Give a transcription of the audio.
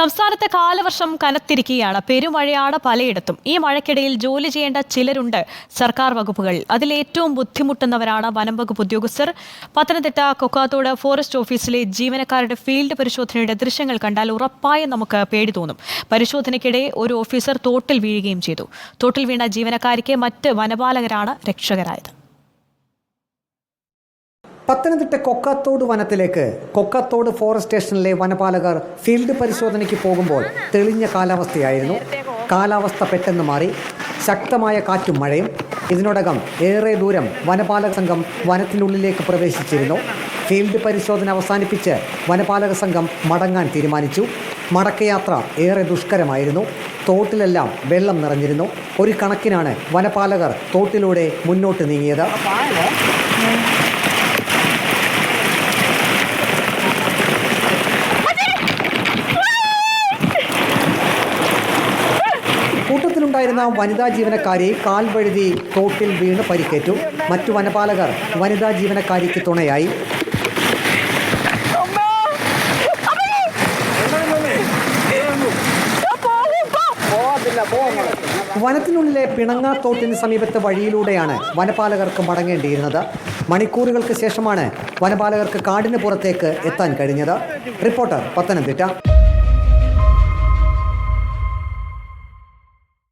സംസ്ഥാനത്തെ കാലവർഷം കനത്തിരിക്കുകയാണ്. പെരുമഴയാണ് പലയിടത്തും. ഈ മഴയ്ക്കിടയിൽ ജോലി ചെയ്യേണ്ട ചിലരുണ്ട് സർക്കാർ വകുപ്പുകൾ അതിലേറ്റവും ബുദ്ധിമുട്ടുന്നവരാണ് വനം വകുപ്പ് ഉദ്യോഗസ്ഥർ. പത്തനംതിട്ട കൊക്കാത്തോട് ഫോറസ്റ്റ് ഓഫീസിലെ ജീവനക്കാരുടെ ഫീൽഡ് പരിശോധനയുടെ ദൃശ്യങ്ങൾ കണ്ടാൽ ഉറപ്പായും നമുക്ക് പേടി തോന്നും. പരിശോധനയ്ക്കിടെ ഒരു ഓഫീസർ തോട്ടിൽ വീഴുകയും ചെയ്തു. തോട്ടിൽ വീണ ജീവനക്കാരിക്ക് മറ്റ് വനപാലകരാണ് രക്ഷകരായത്. പത്തനംതിട്ട കൊക്കാത്തോട് വനത്തിലേക്ക് കൊക്കാത്തോട് ഫോറസ്റ്റ് സ്റ്റേഷനിലെ വനപാലകർ ഫീൽഡ് പരിശോധനയ്ക്ക് പോകുമ്പോൾ തെളിഞ്ഞ കാലാവസ്ഥയായിരുന്നു. കാലാവസ്ഥ പെട്ടെന്ന് മാറി. ശക്തമായ കാറ്റും മഴയും. ഇതിനോടകം ഏറെ ദൂരം വനപാലക സംഘം വനത്തിനുള്ളിലേക്ക് പ്രവേശിച്ചിരുന്നു. ഫീൽഡ് പരിശോധന അവസാനിപ്പിച്ച് വനപാലക സംഘം മടങ്ങാൻ തീരുമാനിച്ചു. മടക്കയാത്ര ഏറെ ദുഷ്കരമായിരുന്നു. തോട്ടിലെല്ലാം വെള്ളം നിറഞ്ഞിരുന്നു. ഒരു കണക്കിനാണ് വനപാലകർ തോട്ടിലൂടെ മുന്നോട്ട് നീങ്ങിയത്. കൂട്ടത്തിലുണ്ടായിരുന്ന വനിതാ ജീവനക്കാരി കാൽ വഴുതി തോട്ടിൽ വീണ് പരിക്കേറ്റു. മറ്റു വനപാലകർ വനിതാ ജീവനക്കാരിക്ക് തുണയായി. വനത്തിനുള്ളിലെ പിണങ്ങാത്തോട്ടിന് സമീപത്തെ വഴിയിലൂടെയാണ് വനപാലകർക്ക് മടങ്ങേണ്ടിയിരുന്നത്. മണിക്കൂറുകൾക്ക് ശേഷമാണ് വനപാലകർക്ക് കാടിന് പുറത്തേക്ക് എത്താൻ കഴിഞ്ഞത്. റിപ്പോർട്ടർ പത്തനംതിട്ട.